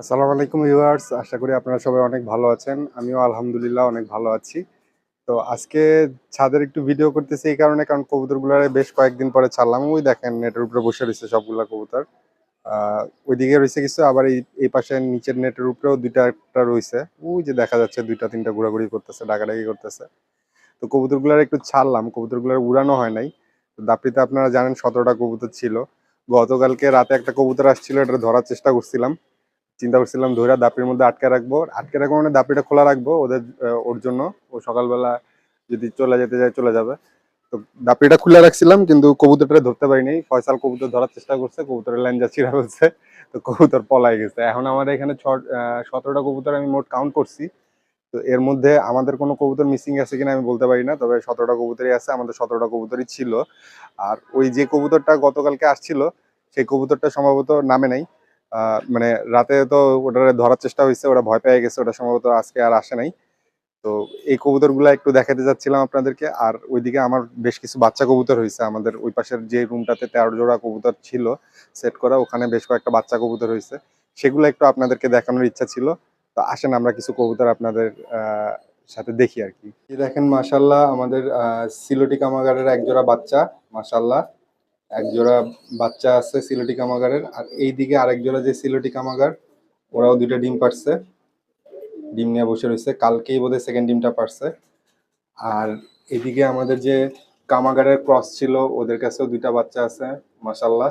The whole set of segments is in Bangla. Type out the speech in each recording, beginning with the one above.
আসসালামু আলাইকুম ভিউয়ার্স, আশা করি আপনারা সবাই অনেক ভালো আছেন। আমিও আলহামদুলিল্লাহ অনেক ভালো আছি। তো আজকে ছাদের একটু ভিডিও করতেছি এই কারণে, কারণ কবুতরগুলোর বেশ কয়েকদিন পরে ছাড়লাম। ওই দেখেন নেটের উপরে বসে রয়েছে সবগুলা কবুতর। ওইদিকে রয়েছে কিছু, আবার এই এই পাশে নিচের নেটের উপরেও দুইটা একটা রয়েছে। ওই যে দেখা যাচ্ছে, দুইটা, তিনটা ঘোরাঘুরি করতেছে, ডাকাডাকি করতেছে। তো কবুতরগুলোর একটু ছাড়লাম, কবুতরগুলোর উড়ানো হয় নাই। তো দাপড়িতে আপনারা জানেন, সতেরোটা কবুতর ছিল। গতকালকে রাতে একটা কবুতর আসছিল, এটা ধরার চেষ্টা করছিলাম। চিন্তা করছিলাম ধরে দাপির মধ্যে আটকে রাখব। আটকে রাখব মানে দাপিটা খোলা রাখব ওদের ওর জন্য। ও সকালবেলা যদি চলে যেতে যায় চলে যাবে। তো দাপিটা খুলে রাখছিলাম কিন্তু কবুতরটা ধরতে পারিনি। ফয়সাল কবুতর ধরার চেষ্টা করছে, কবুতরের লাইন যা ছিঁড়া হচ্ছে, তো কবুতর পলাই গেছে। এখন আমাদের এখানে ছ সতেরোটা কবুতর আমি মোট কাউন্ট করছি। তো এর মধ্যে আমাদের কোনো কবুতর মিসিং আছে কিনা আমি বলতে পারি না, তবে সতেরোটা কবুতরই আছে, আমাদের সতেরোটা কবুতরই ছিল। আর ওই যে কবুতরটা গতকালকে আসছিল, সেই কবুতরটা সম্ভবত নামে নাই। মানে রাতে তো ওটা ধরার চেষ্টা হয়েছে ওটা ভয় পেয়ে গেছে, ওটা সম্ভবত আজকে আর আসে নাই। তো এই কবুতরগুলো একটু দেখাতে যাচ্ছিলাম আপনাদেরকে, আর ওইদিকে আমার বেশ কিছু বাচ্চা কবুতর হয়েছে আমাদের ওই পাশের যে রুমটাতে তেরো জোড়া কবুতর ছিল সেট করা, ওখানে বেশ কয়েকটা বাচ্চা কবুতর হয়েছে সেগুলো একটু আপনাদেরকে দেখানোর ইচ্ছা ছিল, তো আসেন আমরা কিছু কবুতর আপনাদের সাথে দেখি আর কি। দেখেন মাশাল্লাহ আমাদের সিলোটি কামাগারের এক জোড়া বাচ্চা মাশাল্লাহ এক জোড়া বাচ্চা আছে সিলোটি কামাগারের, আর এইদিকে আরেক জোড়া যে সিলোটি কামাগার, ওরাও দুইটা ডিম পারছে। ডিম নিয়ে বসে রয়েছে। কালকেই বোধহয় সেকেন্ড ডিমটা পারছে। আর এদিকে আমাদের যে কামাগারের ক্রস ছিল, ওদের কাছেও দুইটা বাচ্চা আছে মাশাল্লাহ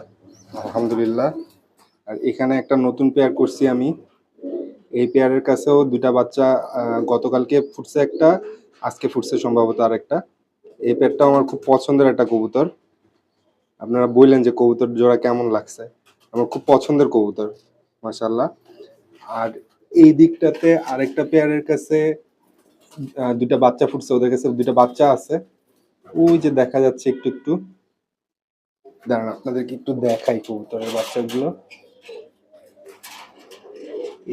আলহামদুলিল্লাহ। আর এখানে একটা নতুন পেয়ার করছি আমি। এই পেয়ারের কাছেও দুইটা বাচ্চা গতকালকে ফুটছে একটা, আজকে ফুটছে সম্ভবত আরেকটা। এই পেয়ারটাও আমার খুব পছন্দের একটা কবুতর। আপনারা বললেন যে কবুতর জোড়া কেমন লাগছে? আমার খুব পছন্দের কবুতর মাশাল্লাহ আর এই দিকটাতে আরেকটা পেয়ারের কাছে দুইটা বাচ্চা ফুটছে ওদের কাছে দুইটা বাচ্চা আছে। ওই যে দেখা যাচ্ছে একটু একটু। দাঁড়ান আপনাদেরকে একটু দেখাই কবুতরের বাচ্চাগুলো।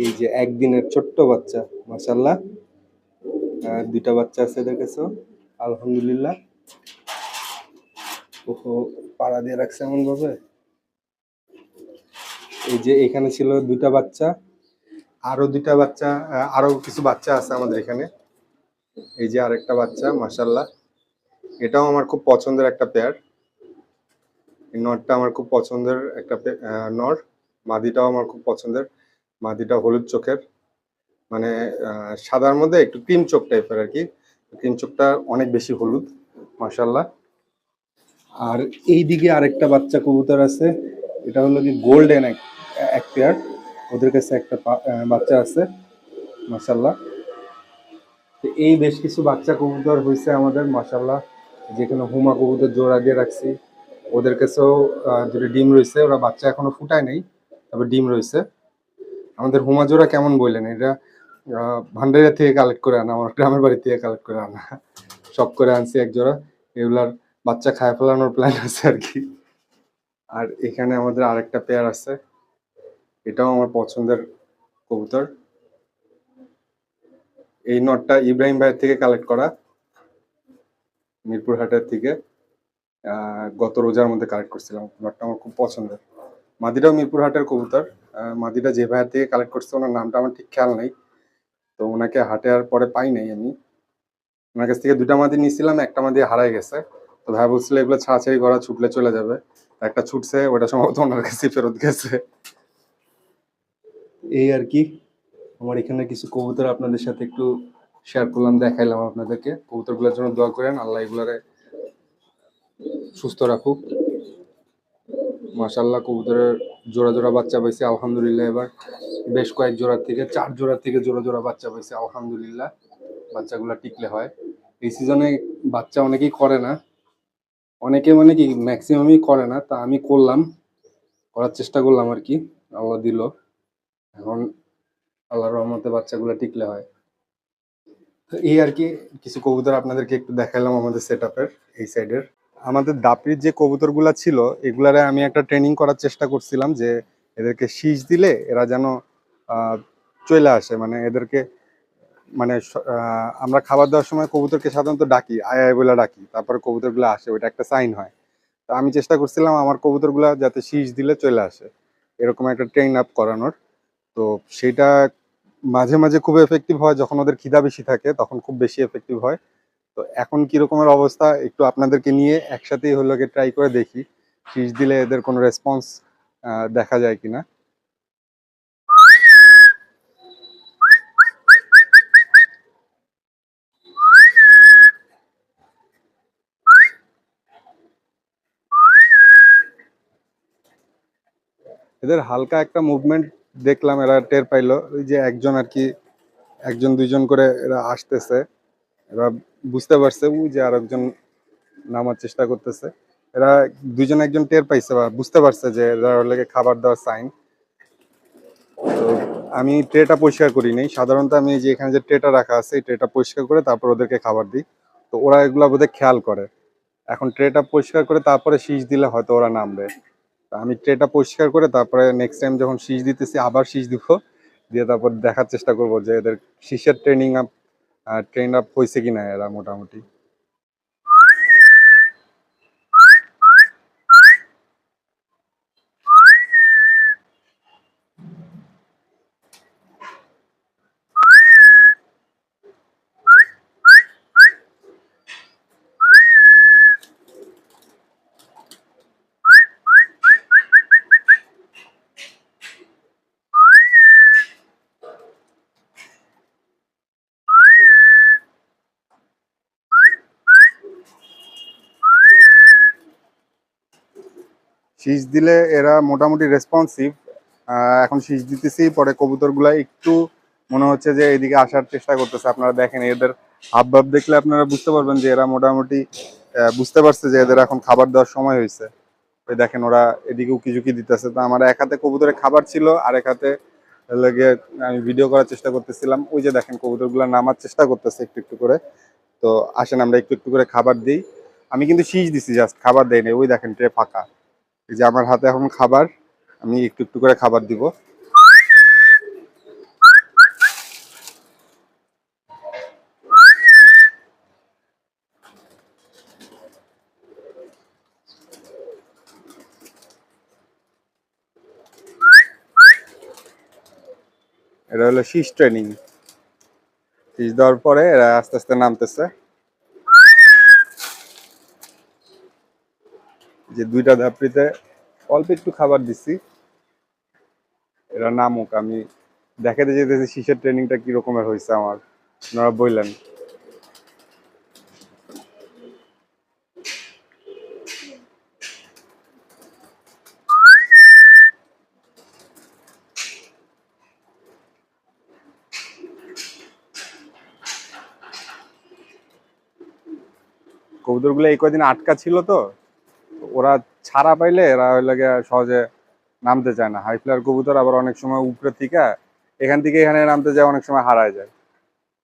এই যে একদিনের ছোট্ট বাচ্চা মাশাল্লাহ আহ, দুইটা বাচ্চা আছে এদের কাছেও আলহামদুলিল্লাহ। ওহো পাড়া দিয়ে রাখছে এমন ভাবে এই যে এখানে ছিল দুইটা বাচ্চা। আরও দুইটা বাচ্চা আরও কিছু বাচ্চা আছে আমাদের এখানে। এই যে আরেকটা বাচ্চা মাশাল্লাহ এটাও আমার খুব পছন্দের একটা পেয়ার এই নরটা আমার খুব পছন্দের একটা নর মাদিটাও আমার খুব পছন্দের। মাদিটা হলুদ চোখের। মানে আহ, সাদার মধ্যে একটু ক্রিম চোখ টাইপের আর কি। ক্রিম চোখটা অনেক বেশি হলুদ মাশাল্লাহ আর এই দিকে আরেকটা বাচ্চা কবুতর আছে। এটা হলো কি গোল্ডেন এক পেয়ার ওদের কাছে একটা বাচ্চা আছে মাশাল্লাহ তো এই বেশ কিছু বাচ্চা কবুতর হয়েছে আমাদের মাশাল্লাহ যেখানে হুমা কবুতর জোড়া দিয়ে রাখছি। ওদের কাছেও দুটো ডিম রয়েছে। ওরা বাচ্চা এখনও ফুটায় নেই, তবে ডিম রয়েছে। আমাদের হুমা জোড়া কেমন বললেন? এটা ভান্ডারিয়া থেকে কালেক্ট করে আনা, আমার গ্রামের বাড়ি থেকে কালেক্ট করে আনা। শখ করে আনছি এক জোড়া। এগুলার বাচ্চা খায় ফেলানোর প্ল্যান আছে আর কি আর এখানে আমাদের আরেকটা পেয়ার আছে। এটাও আমার পছন্দের কবুতর। এই নটটা ইব্রাহিম ভাইয়ের থেকে কালেক্ট করা। মিরপুর হাটের থেকে। গত রোজার মধ্যে কালেক্ট করছিলাম। নটটা আমার খুব পছন্দের। মাদিটাও মিরপুর হাটের কবুতর। মাদিটা যে ভাইয়ের থেকে কালেক্ট করছে, ওনার নামটা আমার ঠিক খেয়াল নেই। তো ওনাকে হাটে আর পরে পাই নাই আমি। ওনার কাছ থেকে দুটা মাদি নিয়েছিলাম, একটা মাদি হারাই গেছে। তো ভাই বলছিল, এগুলো ছাড়াছাড়ি করা, ছুটলে চলে যাবে। একটা ছুটছে, ওটা সম্ভবত ওনার কাছে ফেরত গেছে। এই আর কি, আমার এখানে কিছু কবুতর আপনাদের সাথে একটু শেয়ার করলাম, দেখাইলাম আপনাদেরকে। কবুতরগুলোর জন্য দোয়া করেন, আল্লাহ এগুলারে সুস্থ রাখুক। মাশাল্লাহ কবুতরের জোড়া জোড়া বাচ্চা পাইছে, আলহামদুলিল্লাহ এবার। বেশ কয়েক জোড়ার থেকে, চার জোড়ার থেকে জোড়া জোড়া বাচ্চা পাইছে, আলহামদুলিল্লাহ। বাচ্চাগুলো টিকলে হয়। এই সিজনে বাচ্চা অনেকেই করে না অনেকে মানে কি ম্যাক্সিমামই করে না, তা আমি করলাম, করার চেষ্টা করলাম আর কি, আল্লাহ দিল। এখন আল্লাহ রহমতে বাচ্চাগুলো টিকলে হয়। তো এই আর কি, কিছু কবুতর আপনাদেরকে একটু দেখালাম আমাদের সেট এই সাইডের আমাদের দাপির যে কবুতরগুলা ছিল, এগুলারে আমি একটা ট্রেনিং করার চেষ্টা করছিলাম যে, এদেরকে শীষ দিলে এরা যেন চলে আসে মানে এদেরকে মানে আমরা খাবার দেওয়ার সময় কবুতরকে সাধারণত ডাকি, আয় আয় বলে ডাকি, তারপরে কবুতরগুলো আসে, ওইটা একটা সাইন হয়। তো আমি চেষ্টা করছিলাম আমার কবুতরগুলো যাতে শীষ দিলে চলে আসে, এরকম একটা ট্রেন আপ করানোর। তো সেটা মাঝে মাঝে খুব এফেক্টিভ হয়, যখন ওদের খিদা বেশি থাকে, তখন খুব বেশি এফেক্টিভ হয়। তো এখন কি রকমের অবস্থা, একটু আপনাদেরকে নিয়ে একসাথেই হলো গিয়ে ট্রাই করে দেখি, শীষ দিলে এদের কোনো রেসপন্স দেখা যায় কিনা। এদের হালকা একটা মুভমেন্ট দেখলাম, এরা টের পাইলো। ওই যে একজন আর কি, একজন, দুইজন করে এরা আসতেছে। এরা বুঝতে পারছে, ওই যে আরেকজন নামার চেষ্টা করতেছে। এরা দুইজন, একজন টের পাইছে বা বুঝতে পারছে যে এরা লেগে খাবার দেওয়ার সাইন তো আমি ট্রেটা পরিষ্কার করি নাই। সাধারণত আমি যে এখানে যে ট্রেটা রাখা আছে, এই ট্রেটা পরিষ্কার করে তারপর ওদেরকে খাবার দিই। তো ওরা এগুলো বোধহয় খেয়াল করে। এখন ট্রেটা পরিষ্কার করে তারপরে শীষ দিলে হয়তো ওরা নামবে। আমি ট্রেটা পরিষ্কার করে তারপরে নেক্সট টাইম যখন শীষ দিতেছি, আবার শীষ দিব। দিয়ে তারপর দেখার চেষ্টা করব যে এদের শীষের ট্রেনিং আপ ট্রেন আপ হয়েছে কিনা এরা মোটামুটি। শীষ দিলে এরা মোটামুটি রেসপন্সিভ এখন শীষ দিতেছি, পরে কবুতরগুলা একটু মনে হচ্ছে যে এদিকে আসার চেষ্টা করতেছে। আপনারা দেখেন, এদের হাবভাব দেখলে আপনারা বুঝতে পারবেন যে এরা মোটামুটি বুঝতে পারছে যে এদের এখন খাবার দেওয়ার সময় হয়েছে। ওই দেখেন, ওরা এদিকে উকি ঝুঁকি দিতেছে। তো আমার এক হাতে কবুতরের খাবার ছিল আর এক হাতে লেগে আমি ভিডিও করার চেষ্টা করতেছিলাম। ওই যে দেখেন, কবুতরগুলো নামার চেষ্টা করতেছে একটু একটু করে। তো আসেন, আমরা একটু একটু করে খাবার দিই। আমি কিন্তু শীষ দিছি জাস্ট খাবার দেয়নি। ওই দেখেন, ট্রে ফাঁকা। এই যে আমার হাতে এখন খাবার, আমি একটু একটু করে খাবার দিব। এটা হলো শীষ ট্রেনিং শীষ দেওয়ার পরে এরা আস্তে আস্তে নামতেছে। যে দুইটা ধাপড়িতে অল্প একটু খাবার দিচ্ছি। এরা নামুক, আমি দেখাতে যেতেছি শীষের ট্রেনিংটা কি রকমের হয়েছে আমার। আপনারা বললেন কবুতরগুলো এই কয়দিন আটকা ছিল তো? ওরা ছাড়া পাইলে এরা ওই লাগে সহজে নামতে চায় না। হাই ফ্লায়ার কবুতর আবার অনেক সময় উপরে থেকে, এখান থেকে এখানে নামতে যায়, অনেক সময় হারায় যায়।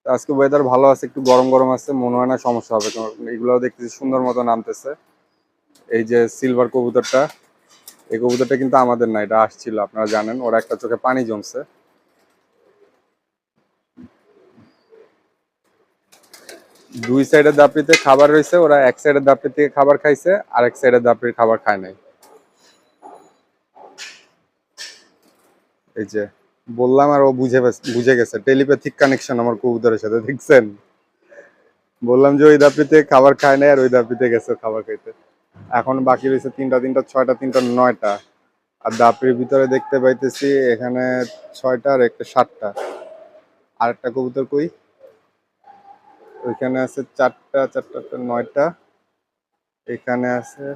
আজকে ওয়েদার ভালো আছে, একটু গরম গরম আছে, মনে হয় না সমস্যা হবে। কারণ এগুলো দেখতেছি সুন্দর মতো নামতেছে। এই যে সিলভার কবুতরটা, এই কবুতরটা কিন্তু আমাদের না, এটা আসছিল, আপনারা জানেন, ওরা একটা চোখে পানি জমছে। দুই সাইডের দাপড়িতে খাবার রয়েছে, ওরা এক সাইডের দাপড়ি থেকে খাবার খাইছে আর এক সাইডের দাপড়ির খাবার খায় নাই। এই যে, বললাম আর ও বুঝে বুঝে গেছে। টেলিপ্যাথিক কানেকশন আমার কবুতরের সাথে, দেখছেন? বললাম যে ওই দাপড়িতে খাবার খায় নাই, আর ওই দাপড়িতে গেছে খাবার খাইতে। এখন বাকি রয়েছে তিনটা তিনটা, ছয়টা, তিনটা, নয়টা। আর দাপড়ির ভিতরে দেখতে পাইতেছি এখানে ছয়টা আর একটা সাতটা। আর একটা কবুতর কই? ওইখানে আছে চারটা চারটা নয়টা। এখানে আছে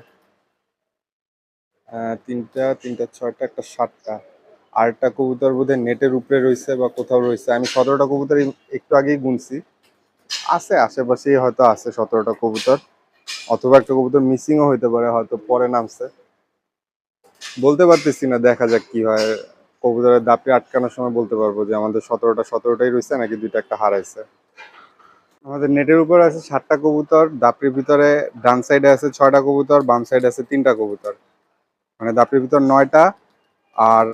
তিনটা তিনটা, ছয়টা, একটা সাতটা। আর একটা কবুতর বোধহয় নেটের উপরে রয়েছে বা কোথাও রয়েছে। আমি সতেরোটা কবুতর একটু আগেই গুনছি। আছে, আশেপাশেই হয়তো আছে সতেরোটা কবুতর। অথবা একটা কবুতর মিসিংও হইতে পারে, হয়তো পরে নামছে। বলতে পারতেছি না, দেখা যাক কি হয়। কবুতরের দাপে আটকানোর সময় বলতে পারব যে আমাদের সতেরোটা, সতেরোটাই রয়েছে নাকি দুইটা একটা হারাইছে। আমাদের নেটের উপর আছে সাতটা কবুতর, দাপড়ির ভিতরে ডান সাইডে আছে ছয়টা কবুতর, বাম সাইডে আছে তিনটা কবুতর। মানে দাপড়ির ভিতর নয়টা, আর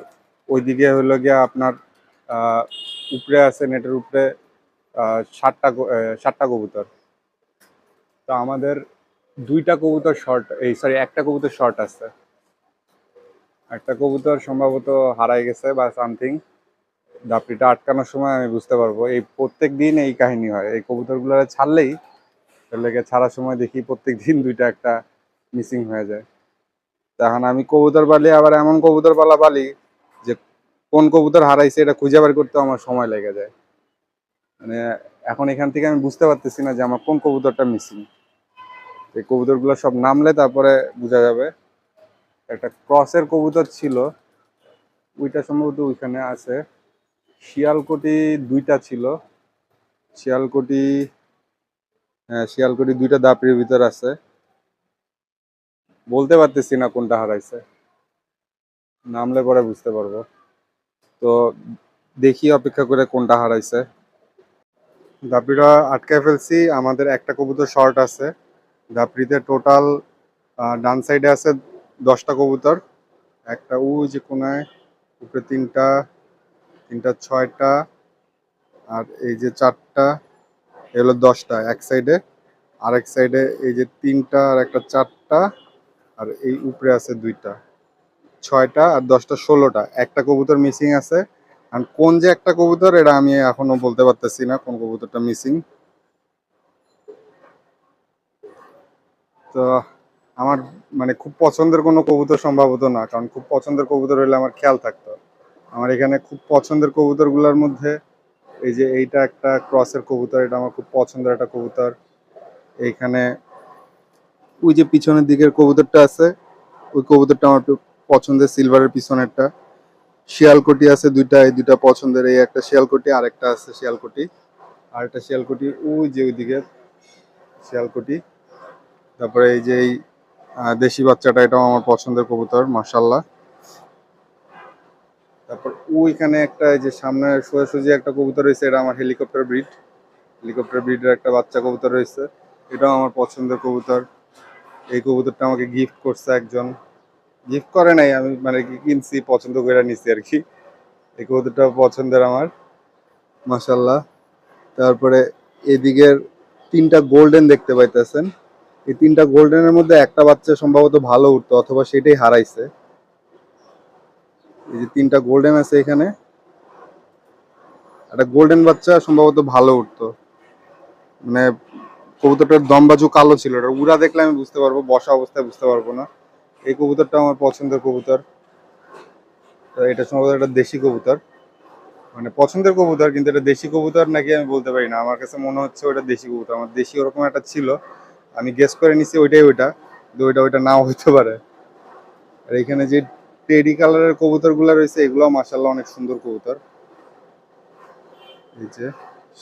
ওইদিকে হলো গিয়া আপনার উপরে আছে নেটের উপরে সাতটা সাতটা কবুতর। তো আমাদের দুইটা কবুতর শর্ট এই সরি একটা কবুতর শর্ট আছে। একটা কবুতর সম্ভবত হারাই গেছে বা সামথিং দাপড়িটা আটকানোর সময় আমি বুঝতে পারব। এই প্রত্যেক দিন এই কাহিনী হয়। এই কবুতরগুলো ছাড়লেই লেগে ছাড়ার সময় দেখি প্রত্যেক দিন দুইটা একটা মিসিং হয়ে যায়। তখন আমি কবুতর পালি, আবার এমন কবুতর পালা পালি যে কোন কবুতর হারাইছে এটা খুঁজে বের করতে আমার সময় লেগে যায়। মানে এখন এখান থেকে আমি বুঝতে পারতেছি না যে আমার কোন কবুতরটা মিসিং এই কবুতরগুলো সব নামলে তারপরে বোঝা যাবে। একটা ক্রসের কবুতর ছিল, ওইটা সম্ভবত ওইখানে আছে। শিয়ালকোটি দুইটা ছিল। শিয়ালকোটি হ্যাঁ শিয়ালকোটি দুইটা দাপড়ির ভিতর আছে। বলতে পারতেছি না কোনটা হারাইছে। নামলে পরে বুঝতে পারব। তো দেখি, অপেক্ষা করে কোনটা হারাইছে। দাপড়িটা আটকায় ফেলছি। আমাদের একটা কবুতর শর্ট আছে। দাপড়িতে টোটাল ডান সাইডে আছে দশটা কবুতর। একটা, ওই যে কোনায়, উপরে তিনটা তিনটা, ছয়টা, আর এই যে চারটা এগুলো দশটা, এক সাইডে। আর এক সাইডে এই যে তিনটা আর একটা চারটা, আর এই উপরে আছে দুইটা। ছয়টা আর দশটা, ষোলোটা। একটা কবুতর মিসিং আছে। আর কোন যে একটা কবুতর, এটা আমি এখনও বলতে পারতেছি না কোন কবুতরটা মিসিং তো আমার মানে খুব পছন্দের কোনো কবুতর সম্ভবত না, কারণ খুব পছন্দের কবুতর হলে আমার খেয়াল থাকতো। আমার এখানে খুব পছন্দের কবুতরগুলোর মধ্যে এই যে এইটা একটা ক্রসের কবুতর, এটা আমার খুব পছন্দের একটা কবুতর। এইখানে ওই যে পিছনের দিকের কবুতরটা আছে, ওই কবুতরটা আমার পছন্দের সিলভারের পিছনেরটা। শিয়ালকোটি আছে দুইটা, এই দুইটা পছন্দের, এই একটা শিয়ালকোটি আর একটা আছে শিয়ালকোটি। আর একটা শিয়ালকোটি ওই যে ওইদিকে শিয়ালকোটি। তারপরে এই যে এই দেশি বাচ্চাটা, এটাও আমার পছন্দের কবুতর মার্শাল্লাহ তারপর ওইখানে একটা যে সামনে সোজাসুজি একটা কবুতর রয়েছে, এটা আমার হেলিকপ্টার ব্রিড। হেলিকপ্টার ব্রিডের একটা বাচ্চা কবুতর রয়েছে, এটাও আমার পছন্দের কবুতর। এই কবুতরটা আমাকে গিফট করছে একজন। গিফট করে নাই, আমি মানে কিনছি, পছন্দ করে নিছি আর কি। এই কবুতরটা পছন্দের আমার মাসাল্লাহ তারপরে এদিকের তিনটা গোল্ডেন দেখতে পাইতেছেন। এই তিনটা গোল্ডেনের মধ্যে একটা বাচ্চা সম্ভবত ভালো উঠতো, অথবা সেটাই হারাইছে। এই যে তিনটা গোল্ডেন আছে এখানে। একটা গোল্ডেন বাচ্চা সম্ভবত ভালো উঠতো। মানে কবুতরটার দমবাজু কালো ছিল। এটা উড়া দেখলে আমি বুঝতে পারব, বসা অবস্থায় বুঝতে পারব না। এই কবুতরটা আমার পছন্দের কবুতর। তো এটা সম্ভবত একটা দেশি কবুতর। মানে পছন্দের কবুতর, কিন্তু এটা দেশি কবুতর নাকি আমি বলতে পারি না। আমার কাছে মনে হচ্ছে ওটা দেশি কবুতর। আমার দেশি ওরকম একটা ছিল। আমি গেস করে নিছি ওইটাই ওইটা। কিন্তু ওইটা ওইটা নাও হইতে পারে। আর এখানে যে টেডি কালারের কবুতরগুলো রয়েছে এগুলো মাসাল্লাহ অনেক সুন্দর কবুতর। এই যে,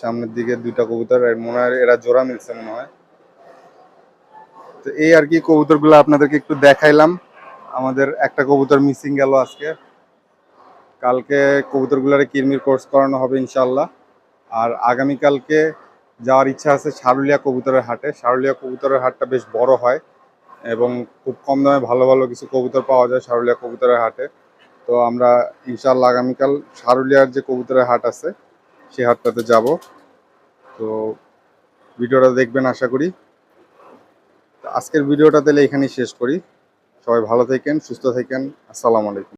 সামনের দিকে দুইটা কবুতর মনে হয় এরা জোড়া মিলছে মনে হয়। তো এই আর কি কবুতরগুলো আপনাদেরকে একটু দেখাইলাম। আমাদের একটা কবুতর মিসিং গেল আজকে। কালকে কবুতরগুলোরে কিরমির কোর্স করানো হবে ইনশাল্লাহ আর আগামীকালকে যাওয়ার ইচ্ছা আছে সারুলিয়া কবুতরের হাটে। সারুলিয়া কবুতরের হাটটা বেশ বড় হয়। এবং খুব কম দামে ভালো ভালো কিছু কবুতর পাওয়া যায় সারুলিয়া কবুতরের হাটে। তো আমরা ইনশাল্লাহ আগামীকাল সারুলিয়ার যে কবুতরের হাট আছে সেই হাটটাতে যাব। তো ভিডিওটা দেখবেন আশা করি। আজকের ভিডিওটা তাহলে এখানেই শেষ করি। সবাই ভালো থাকেন, সুস্থ থাকেন। আসসালামু আলাইকুম।